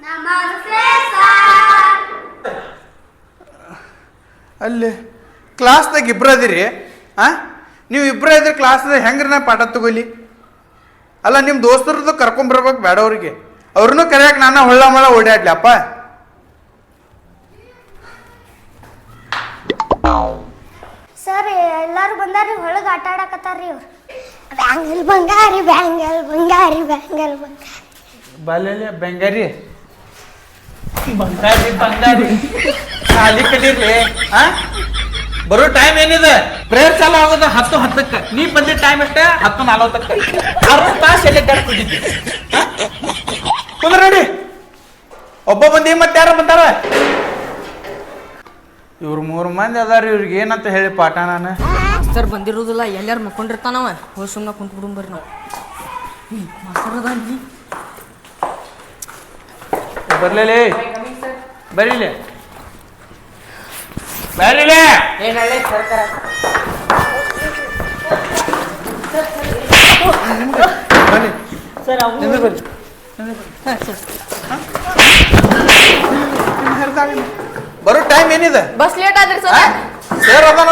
ನಮಸ್ತೆ ಸರ್ ಅಲ್ಲಿ ಕ್ಲಾಸ್ದಾಗ ಇಬ್ಬರು ಅದಿರಿ ಹಾಂ ನೀವು ಇಬ್ಬರು ಇದ್ರೆ ಕ್ಲಾಸ್ದಾಗ ಹೆಂಗ್ರಿ ನಾ ಪಾಠ ತಗೊಲಿ? ಅಲ್ಲ ನಿಮ್ಮ ದೋಸ್ತರದ್ದು ಕರ್ಕೊಂಬರ್ಬೇಕು ಬೇಡ ಅವ್ರಿಗೆ. ಅವ್ರನ್ನೂ ಕರೆಯಕ್ಕೆ ನಾನು ಹೊಳ್ಳ ಮಳ ಓಡಾಡ್ಲಿ ಅಪ್ಪ ಸರ್ ಎಲ್ಲರೂ ಬಂದಾರಿ ಹೊಳಗೆ ಆಟ ಆಡಕತ್ತಾರ್ರಿ ಅವ್ರು ಬ್ಯಾಂಗಲ್ ಬಂಗಾರಿ ಬ್ಯಾಂಗಲ್ ಬಂಗಾರಿ ಬ್ಯಾಂಗಲ್ ಬಂಗಾರಿ. ಬಾಲ್ಯ ಬೆಂಗಾರಿ. ಬಂಗಾರಿ ಬಂಗಾರಿ ಖಾಲಿ ಕಡೀರ್ಲಿ ಆ? ಬರೋ ಟೈಮ್ ಏನಿದೆ? ಪ್ರೇಯರ್ ಚಾಲು ಆಗೋದು ಹತ್ತು ಹತ್ತಕ್ಕೆ. ನೀ ಬಂದಿದ್ದ ಟೈಮ್ ಎಷ್ಟೇ? ಹತ್ತು ನಲವತ್ತಕ್ಕೆ. ಅರ್ಧ ತಾಸು ಕಟ್ಬಿಟ್ಟಿದ್ದೆ ಕುಂದ್ರ ನೋಡಿ. ಒಬ್ಬ ಬಂದಿ ಮತ್ತೆ ಯಾರ ಬಂದಾರ. ಇವ್ರು ಮೂರು ಮಂದಿ ಅದಾರ, ಇವ್ರಿಗೆ ಏನಂತ ಹೇಳಿ ಪಾಠ ನಾನು. ಮಾಸ್ತರ್ ಬಂದಿರೋದಿಲ್ಲ ಎಲ್ಲಾರು ಮಕ್ಕೊಂಡಿರ್ತಾನವ? ಹೋಗಿ ಸುಮ್ಮನೆ ಕುಂತ್ ಬಿಡುಂ ಬರ್ರಿ ನಾವು. ಮಾಸ್ತರ್ ಬರ್ಲೇಲಿ. ಬರೀಲಿ. ಬರೀಲಿ. ಬನ್ನಿ. Sir sir. ಬರೋ ಟೈಮ್ ಏನಿದೆ? ಬಸ್ ಲೇಟ್ ಆದ್ರಿ ಸರ್. ಸರ್ ಅದಾನ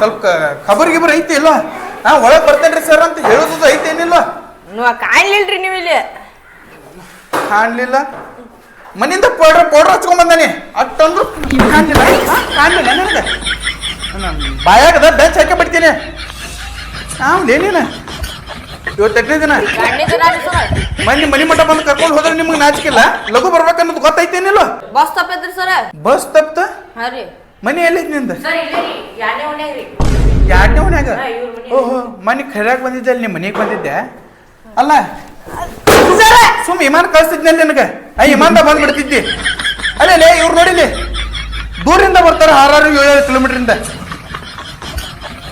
ಸ್ವಲ್ಪ ಖಬರ್ ಗಿಬರ್ ಐತಿ ಇಲ್ಲ? ಹಾ ಒಳಗೆ ಬರ್ತೇನ್ರಿ ಸರ್ ಅಂತ ಹೇಳೋದು ಐತಿ ಏನಿಲ್ಲ ನೀವು ಕಾಣ್ಲಿಲ್ರಿ ನೀವು ಇಲ್ಲಿ ಕಾಣ್ಲಿಲ್ಲ? ಮನಿಂದ ಪೌಡ್ರ್ ಪೌಡ್ರ್ ಹಚ್ಕೊಂಡ್ ಬಂದಾನೆ ಅಟ್ಟಂದ್ರು ಕಾಣ್ಲಿಲ್ಲ. ಹಾ, ಕಾಣ್ಲಿಲ್ಲ ನನಗೆ. ಬಾಯಾಗದ ಬೆಂಚ್ ಹಾಕಿ ಬಿಡ್ತೀನಿ. ಏನೇನ? ಇವತ್ತು ಎಟ್ಟನೇ ದಿನ? ಮನೆ ಸರ್. ಮನೆ ಮನಿ ಮಠ ಬಂದು ಕರ್ಕೊಂಡು ಹೋದ್ರೆ ನಿಮ್ಗೆ ನಾಚಿಕಿಲ್ಲ ಲಘು ಬರ್ಬೇಕನ್ನೋದು ಗೊತ್ತೈತೇನಿಲ್ಲ ಬಸ್ ತಪ್ಪೈತ್ರಿ ಸರ್. ಬಸ್ ತಪ್ತ? ಮನೆ ಎಲ್ಲೈತಿ ನಿಂದ? ಎರಡನೇ ಮನ್ಯಾಗ. ಓಹೋ ಮನೆ ಖರ್ಯಾಗ ಬಂದಿದ್ದೆ ಅಲ್ಲಿ ನಿಮ್ಮ ಮನೆಗೆ ಬಂದಿದ್ದೆ. ಅಲ್ಲ ಸುಮ್ ವಿಮಾನ ಕಳಿಸ್ತಿದ್ನಲ್ಲ ನಿನಗೆ? ಆ ವಿಮಾನದ ಬಂದ್ಬಿಡ್ತಿದ್ದಿ. ಅಲ್ಲೇ ಲೇ ಇವ್ರು ನೋಡಿಲಿ ದೂರಿಂದ ಬರ್ತಾರೆ ಆರಾರು ಏಳೇಳು ಕಿಲೋಮೀಟ್ರಿಂದ.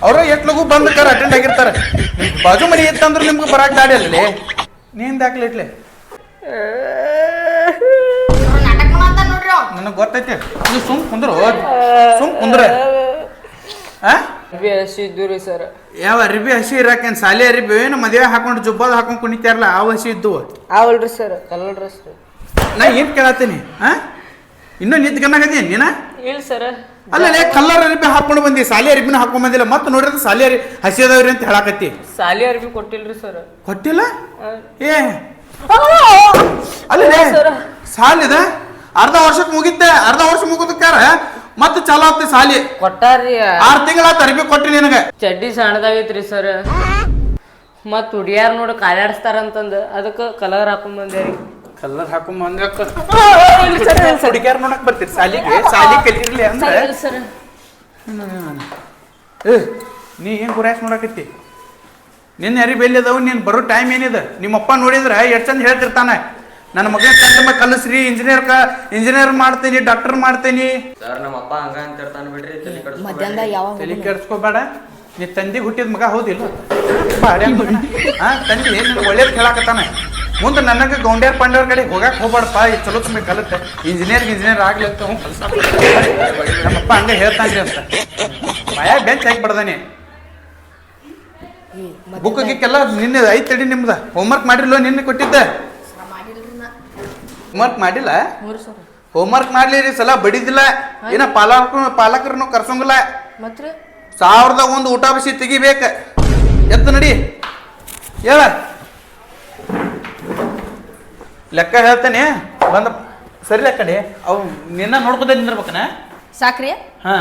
ಅವರು ಎಟ್ಲಗೂ ಬಂದ್ ಬಂದು ಕರ್ ಅಟೆಂಡ್ ಆಗಿರ್ತಾರೆ. ಬಾಜು ಮನೆ ಇತ್ತಂದ್ರೆ ನಿಮ್ಗೆ ಬರಾಕ್ ಗಾಡಿ ಅಲ್ಲಿ ನೀನ್ ದಾಖಲೆ ಇಟ್ಲೆ. ನನಗೆ ಗೊತ್ತೈತೆ. ನೀವು ಸುಮ್ ಕುಂದ್ರು ಸುಮ್ ಕುಂದ್ರ. ಆ? ಇದ್ದು ರೀ ಸರ್. ಯಾವ ರಿಬಿ ಹಸಿ ಇರಾಕೇನ್? ಸಾಲಿ ಅರಿಬಿ ಏನು ಮದುವೆ ಹಾಕೊಂಡು ಜುಬ್ಬದ ಹಾಕೊಂಡು ಕುಣಿತಾರಲ್ಲ ಆ ಹಸಿ ಇದ್ದು ಅವಲ್ರಿ ಸರ್ ಕಲರ್ ಡ್ರೆಸ್ ನಾ ಏನ್ ಕೇಳತ್ತೀನಿ ಹಾ ಇನ್ನೂ ನಿಂತ್ಕನಾಗದಿ ನೀನ? ಇಲ್ಲ ಸರ್. ಅಲ್ಲೇ ಕಲ್ಲರ್ ಅರಿಬಿ ಹಾಕೊಂಡು ಬಂದಿ ಸಾಲಿ ಅರಿಬಿನ ಹಾಕೊಂಡ್ ಬಂದಿಲ್ಲ. ಮತ್ತೆ ನೋಡಿದ್ರೆ ಸಾಲಿ ಅರಿ ಹಸಿ ಅದಾವ್ರಿ ಅಂತ ಹೇಳಾಕತ್ತಿ. ಸಾಲಿ ಅರ್ಬಿ ಕೊಟ್ಟಿಲ್ರಿ ಸರ್. ಕೊಟ್ಟಿಲ್ಲ? ಏ. ಅಲ್ಲೇ ಸರ್. ಸಾಲಿದ ಅರ್ಧ ವರ್ಷಕ್ಕೆ ಮುಗಿತ್ತೆ ಅರ್ಧ ವರ್ಷ ಮುಗಿದಕ್ಕಾರ ಮತ್ತೆ ಚಾಲು ಆಗ್ತಿ ಸಾಲಿ. ಕೊಟ್ಟಾರ್ರಿ. ಆರ್ ತಿಂಗಳ ತರಬೇತಿ ಕೊಟ್ಟಿ ನಿನಗೆ. ಚಡ್ಡಿ ಸಣ್ಣದಾಗೈತ್ರಿ ಸರ್ ಮತ್ ಹುಡಿಯಾರ್ ನೋಡಿ ಕಾಲಾಡಿಸ್ತಾರಂತಂದು ಅದಕ್ಕೆ ಕಲರ್ ಹಾಕೊಂಡ್ ಬಂದೇರಿ. ಕಲ್ಲರ್ ಹಾಕೊಂಡ್ ಬಂದ್ರಕ್ಕ ಹುಡುಗಿಯಾರ ನೋಡಕ್ ಬರ್ತೀರಿ ಸಾಲಿಗೆ? ಸಾಲಿ ಕಲಿರ್ಲಿ ಅಂದ್ರೆ? ಸರ್ ಏ, ನೀ ಏನ್ ಗುರಾಯ್ಸ್ ನೋಡಕತ್ತಿ? ನಿನ್ನ ಯಾರಿ ಬೆಲ್ಲಿ ಅದಾವು ನೀನು ಬರೋ ಟೈಮ್ ಏನಿದೆ? ನಿಮ್ಮಪ್ಪ ನೋಡಿದ್ರೆ ಎಷ್ಟು ಚಂದ ಹೇಳ್ತಿರ್ತಾನೆ. ನನ್ನ ಮಗನ ಚಂದ ಕಲಿಸ್ರಿ ಇಂಜಿನಿಯರ್ ಕ ಇಂಜಿನಿಯರ್ ಮಾಡ್ತೀನಿ ಡಾಕ್ಟರ್ ಮಾಡ್ತೀನಿ. ಸರ್ ನಮ್ಮ ಅಪ್ಪ ಹಂಗ ಅಂತ ಇರ್ತಾನೆ ಬಿಡ್ರಿ ತಲೆ ಕೆಡಿಸ್ಕೊಬೇಡ್ರಿ. ಮಧ್ಯಾಹ್ನ ಯಾವಾಗ ತಲೆ ಕೆಡ್ಸ್ಕೋಬೇಡ. ನೀ ತಂದಿಗೆ ಹುಟ್ಟಿದ ಮಗ ಹೌದಿಲ್ಲ. ಆ ತಂದಿ ನಿನ್ ಒಳ್ಳೇದ್ ಕೇಳಾಕತ್ತಾನ? ಮುಂದೆ ನನಗೆ ಗೌಂಡ್ಯಾರ್ ಪಾಂಡ್ಯಾರ ಕಡೆ ಹೋಗಕ್ ಹೋಗ್ಬಾರ್ದಪ್ಪ ಈ ಚಲೋ ತುಂಬ ಕಲಿತೆ ಇಂಜಿನಿಯರ್ ಇಂಜಿನಿಯರ್ ಆಗ್ಲಿ ಅಂತ ನಮ್ಮಪ್ಪ ಹಂಗೆ ಹೇಳ್ತಾನ್ರಿ ಅಂತ. ಮಾಯ ಬೆಂಚ್ ಹಾಕಿ ಬಡ್ದಾನೆ. ಬುಕ್ ಗಿಕ್ಕೆಲ್ಲ ನಿನ್ನೆ ಐತಡಿ ತಡಿ ನಿಮ್ದ. ಹೋಮ್ವರ್ಕ್ ಮಾಡಿರ್ಲೋ ನಿನ್ನೆ ಕೊಟ್ಟಿದ್ದೆ. ಹೋಮ್ವರ್ಕ್ ಮಾಡಿಲ್ಲ? ಮೂರು ಸರ್ ಹೋಮ್ವರ್ಕ್ ಮಾಡ್ಲಿರಿ ಸಲ ಬಡಿದಿಲ್ಲ. ಏನ ಪಾಲಕ ಪಾಲಕರನ್ನು ಕರ್ಸಂಗಿಲ್ಲ. ಮತ್ರಿ ಸಾವಿರದ ಒಂದು ಊಟ ಬಿಸಿ ತೆಗಿಬೇಕ. ಎತ್ತ ನಡಿ. ಹೇಳ. ಲೆಕ್ಕ ಹೇಳ್ತೇನೆ. ಬಂದ ಸರಿ ಲೆಕ್ಕಡಿ ಅವ್ ನಿನ್ನ ನೋಡ್ಕೊತ ನಿಂದಿರ್ಬೇಕನ? ಸಾಕ್ರಿ? ಹಾ.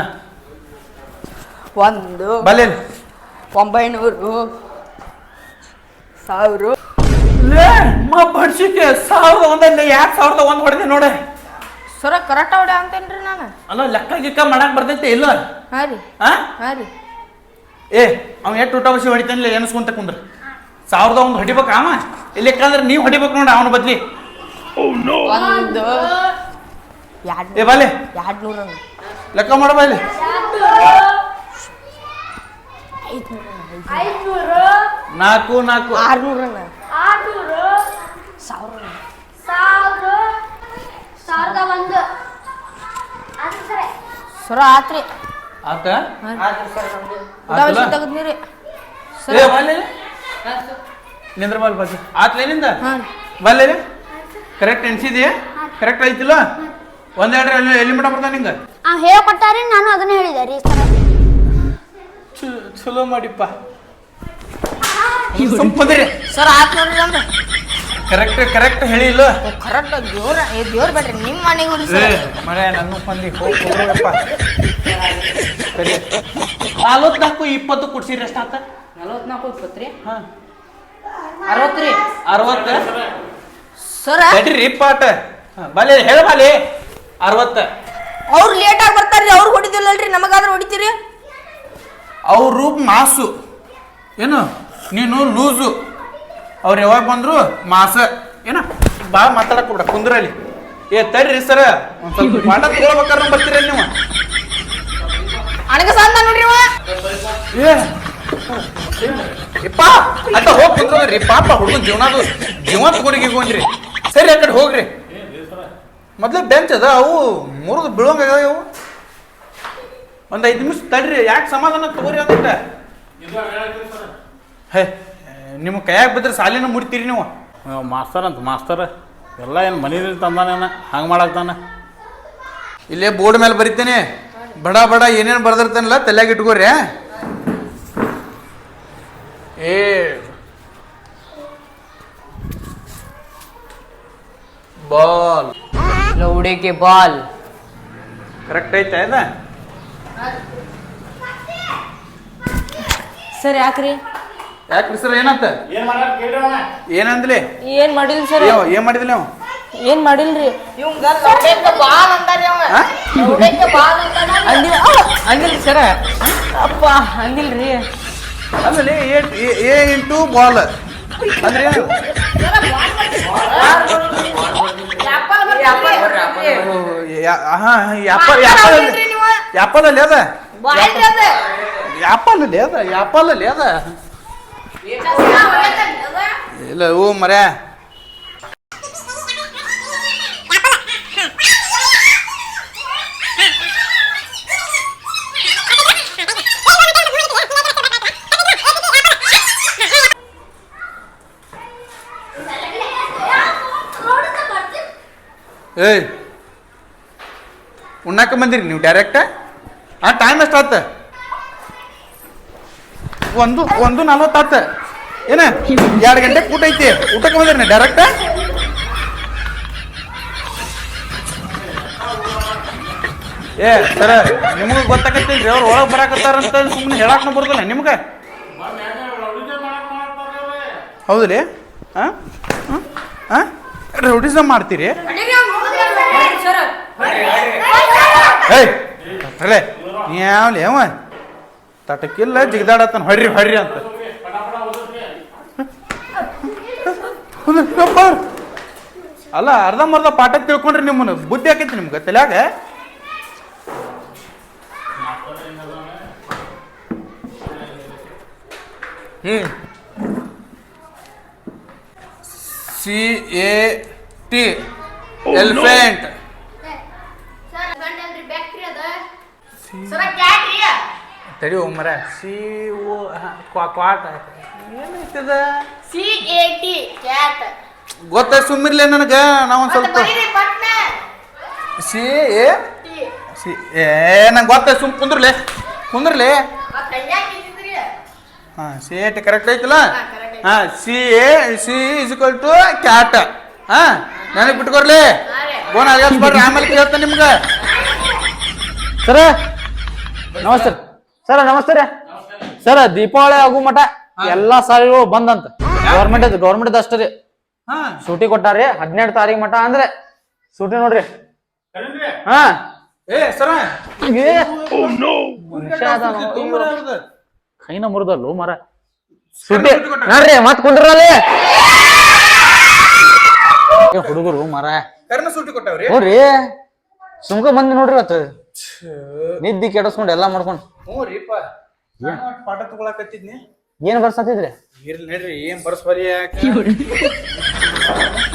ಒಂದು ಬಲ್ಲೆ ಒಂಬೈನೂರು ಸಾವಿರ. ಲೇ ಮಾ ಬಡ್ಸಿಕೆ ಸಾವಿರದ ಒಂದಲ್ಲಿ ಯಾಕೆ ಸಾವಿರದ ಒಂದು ಹೊಡೆದೆ ನೋಡೆ. ಸರ ಕರೆಕ್ಟ್ ಹೊಡೆ ಅಂತೇನ್ರಿ ನಾನು? ಅಲ್ಲ ಲೆಕ್ಕ ಗಿಕ್ಕ ಮಾಡಕ್ ಬರ್ತೈತೆ ಇಲ್ಲ? ಹಾ ರೀ. ಹಾ ಹಾ ರೀ. ಏ ಅವ ಎಷ್ಟು ಊಟ ಬಸಿ ಹೊಡಿತಾನಿಲ್ಲ ಎನಿಸ್ಕೊಂತ ಕುಂದ್ರ. ಸಾವಿರದ ಒಂದು ಹೊಡಿಬೇಕ ಅವ ಇಲ್ಲಿಕ್ಕಂದ್ರೆ ನೀವು ಹೊಡಿಬೇಕು ನೋಡ ಅವನ ಬದ್ಲಿ. ಒಂದು ಎರಡ್ ಏ ಬಾಲೆ. ಎರಡ್ ನೂರ ಲೆಕ್ಕ ಮಾಡ ಬಾಲೆ. ನಾಲ್ಕು ನಾಲ್ಕು. ಆರ್ನೂರು ಸಾವಿರ ಸಾವಿರ ಸಾವಿರದ ಒಂದು ಅದು ಸರಿ. ಸರ ಆತ್ರಿ. ಆತ? ಬಸಿ ತೆಗದ್ನಿರಿ. ಏ ಬಾಲೆ ನಿಂದ್ರ ಬಾಲ್ ಬಾಜು. ಆತ್ಲೇನಿಂದ ಹಾ ರೀ. ಬಾಲೆ ಕರೆಕ್ಟ್ ಎನ್ಸಿದೆಯಾ ಕರೆಕ್ಟ್ ಐತಿಲ್ಲ? ಒಂದೆರಡು ಎಲ್ಲಿ ಎಲ್ಲಿ ಮಟ ಬರ್ತಾನೆ ನಿಂಗೆ? ಆ ಹೇಳ್ಕೊಟ್ಟಾರಿ ನಾನು ಅದನ್ನ ಹೇಳಿದೆ ರೀ ಸರ್. ಚಲೋ ಮಾಡಿಪ್ಪ. ಸಂಪದ್ರಿ ಸರ್ ಕರೆಕ್ಟ್ ಕರೆಕ್ಟ್ ಹೇಳಿಲ್ಲ ಕರೆಕ್ಟ್ ದೇವ್ರ ಏ ದೇವ್ರ ಬೇಡ್ರಿ ನಿಮ್ಮ ಮನೆಗೆ ಉಳಿಸಿ. ಮಳೆ ನನ್ನ ಮಂದಿ ಹೋಗಪ್ಪ ಹೋಗ್ರಪ್ಪ ಸರಿ. ನಲ್ವತ್ನಾಲ್ಕು ಇಪ್ಪತ್ತು ಕೊಡ್ಸಿರಿ ಎಷ್ಟಾತ ನಲವತ್ನಾಲ್ಕು ಇಪ್ಪತ್ತ್ರಿ? ಹಾಂ. ಅರವತ್ತು ರೀ ಅರವತ್ತು? ಸರ? ತಡ್ರಿ ಪಾಟ ಬಲೆ ಹೇಳ ಬಾಲಿ. ಅರವತ್ತ. ಅವ್ರು ಲೇಟ್ ಆಗಿ ಬರ್ತಾರ್ರಿ ಅವ್ರು ಹೊಡಿದಿಲ್ಲಲ್ರಿ ನಮಗಾದ್ರೂ ಹೊಡಿತೀರಿ? ಅವರು ಮಾಸು. ಏನು? ನೀನು ಲೂಸು. ಅವ್ರು ಯಾವಾಗ ಬಂದ್ರು? ಮಾಸ. ಏನ? ಬಾ ಮಾತಾಡಕ್ ಬಿಡ ಕುಂದ್ರಲ್ಲಿ ಏ ತಡ್ರಿ ಸರ. ಒಂದ್ ಸ್ವಲ್ಪ ಪಾಠ ತಗೊಳ್ಬೇಕಾದ್ರೆ ಬರ್ತೀರ ನೀವು. ಅಣಗ ಸಂದ ನೋಡ್ರಿ ಏ. ಇಪ್ಪ ಅಂತ ಹೋಗಿ ಕುಂದ್ರಿ ಪಾಪ ಹುಡುಗನ ಜೀವನದು ಜೀವ ತಗೊಂಡಿಗೆ ಹೋಗ್ರಿ. ಸರಿ ಆ ಕಡೆ ಹೋಗ್ರಿ. ಮೊದ್ಲು ಬೆಂಚ್ ಅದ ಅವು ಮುರಿದು ಬೀಳೋಂಗ ಅವು ಒಂದ್ ಐದು ನಿಮಿಷ ತಡ್ರಿ ಯಾಕೆ ಸಮಾಧಾನ ತಗೋರಿ ಅಂತ. ಹೇ. ನಿಮ್ಮ ಕೈಯಾಗ ಬಿದ್ರೆ ಸಾಲಿನ ಮುಡ್ತೀರಿ ನೀವು. ಮಾಸ್ತರ್ ಅಂತ ಮಾಸ್ತರ್. ಎಲ್ಲ ಏನು ಮನೇಲಿ ತಂದಾನೇನ ಹಂಗೆ ಮಾಡಾಕ್ತಾನೆ ಇಲ್ಲೇ ಬೋರ್ಡ್ ಮೇಲೆ ಬರಿತೇನೆ. ಬಡ ಬಡ ಏನೇನು ಬರ್ದಿರ್ತಾನಲ್ಲ ತಲೆಯಾಗ ಇಟ್ಕೋರಿ ಏ. ಬಾಲ್. ಲೌಡಿಗೆ ಬಾಲ್. ಕರೆಕ್ಟ್ ಐತೆ ಅದ ಸರ್ ಯಾಕ್ರಿ ಯಾಕ್ರಿ ಸರ್ ಏನಂತ? ಏನಂದ್ಲಿ? ಏನ್ ಮಾಡಿಲ್ ಸರ್? ಏ, ಏನ್ ಮಾಡಿದ್ಲಿ ನಾವು ಏನ್ ಮಾಡಿಲ್ರಿ? ಇವಂಗ ಲೌಡೇಕ ಬಾಲ್ ಅಂದಾರಿ ಅವ? ಲೌಡೇಕ ಬಾಲ್ ಅಂದಾನ ಅಂದಿಲ್ಲ ಸರ. ಅಪ್ಪ ಅಂದಿಲ್ರಿ ಆಮೇಲೆ ಎ ಇಂಟು ಬಾಲ್. ಅಂದ್ರೆ ಏನು? ಯಾಪಲ್ ಯಾಪಲ್ ಯಾಪಲ್ ಅಲ್ಲಿ ಅದ? ಅದ. ಯಾಪಲ್ ಅಲ್ಲಿ ಅದ ಯಾಪಲ್ ಅಲ್ಲಿ ಅದ. ಇಲ್ಲ ಓ ಮರ್ಯಾ. ಏಯ್ ಉಣ್ಣಾಕ ಬಂದಿರಿ ನೀವು ಡೈರೆಕ್ಟ್ ಆ? ಟೈಮ್ ಎಷ್ಟಾತ ಒಂದು ಒಂದು ನಲ್ವತ್ತಾತ. ಏನ? ಎರಡು ಗಂಟೆ ಊಟ ಐತಿ. ಊಟಕ್ಕೆ ಬಂದಿರಿ ಡೈರೆಕ್ಟ್ ಏ, ಸರ, ನಿಮಗೆ ಗೊತ್ತಾಗತ್ತಿಲ್ರಿ ಅವ್ರು ಒಳಗೆ ಬರಾಕತ್ತಾರಂತ ಸುಮ್ಮನೆ ಹೇಳಕ್ ಬರೋದಿಲ್ಲ ನಿಮ್ಗೆ? ಹೌದ್ರಿ? ಹಾಂ ಹಾಂ ರೌಡಿಸಮ್ ಮಾಡ್ತೀರಿ. ಏಯ್ ಯಾವ್ಲಿ, ಅವ? ತಟಕಿಲ್ಲ, ಜಿಗದಾಡತ್ತಾನ. ಹೊಡ್ರಿ ಹೊಡ್ರಿ ಅಂತ ಹೌದು, ಯಪ್ಪ. ಅಲ್ಲ ಅರ್ಧಂಬರ್ಧ ಪಾಠ ತಿಳ್ಕೊಂಡ್ರಿ ನಿಮ್ಮನ್ನ. ಬುದ್ಧಿ ಆಕೈತಿ ನಿಮ್ಗೆ ತಲ್ಯಾಗ? ಹ್ಮ್ ಸಿ ಎ ಟಿ. ಎಲಿಫೆಂಟ್. ತಡಿ ಮರ ಸಿ ಓ ಕ್ವಾಟ ಏನೈತದ C-A-T, cat. ಗೊತ್ತ ಸುಮ್ಮಿರ್ಲೆ ನನಗ. ನಾವ್ ಸ್ವಲ್ಪ. C A. ಸಿ ಏ ನಂಗೆ ಗೊತ್ತ ಸುಮ್ ಕುಂದ್ರಲೆ. ಕುಂದ್ರಲೆ. ಹಾಂ ಸಿ ಎ ಟಿ ಕರೆಕ್ಟ್ ಐತಲ್ಲ? ಹಾ, C A C is equal to cat ಹಾ ನನಗೆ ಅಲ್ಲಿ ಗೋನ್ ಬರ್ರಿ ಆಮೇಲೆ ಕೇಳ್ತಾನೆ ನಿಮ್ಗೆ. ಸರ ನಮಸ್ತೆ. ಸರ ನಮಸ್ತೆ ರೀ. ಸರ ದೀಪಾವಳಿ ಆಗು ಮಠ ಎಲ್ಲಾ ಸಾರಿಗಳು ಬಂದಂತ. ಗೌರ್ಮೆಂಟ್ ಗೌರ್ಮೆಂಟ್ ಅಷ್ಟೇ ರೀ. ಹಾ. ಸೂಟಿ ಕೊಟ್ಟಾರಿ ಹದಿನೆಂಟು ತಾರೀಕು ಮಠ ಅಂದ್ರೆ ಸೂಟಿ ನೋಡ್ರಿ. ಹಾ. ಏ ಸರ. ಏ. ಕೈನ ಮುರಿದಲ್ಲೋ ಮರ. ಸೂಟಿ. ನೋಡ್ರಿ ಮತ್ ಕುಂಡ್ರಲ್ಲಿ ಹುಡುಗರು ಮರ. ಸೂಟಿ ಕೊಟ್ಟವ್ರಿ? ನೋಡ್ರಿ ಸುಮ್ಕ ಬಂದ್ ನೋಡ್ರಿ ಅತ್ತ ನಿದ್ದಿ ಕೆಡಸ್ಕೊಂಡು ಎಲ್ಲಾ ಮಾಡ್ಕೊಂಡು. ಹ್ಞೂ ರೀಪ ನಾನು ಪಾಠ ತಗೊಳಕತ್ತಿದ್ನಿ. ಏನ್ ಬರ್ಸತ್ತಿದ್ರಿ ಇರ್ಲಿ ನಡ್ರಿ ಏನ್ ಬರ್ಸ್ಬರಿ ಯಾಕೆ?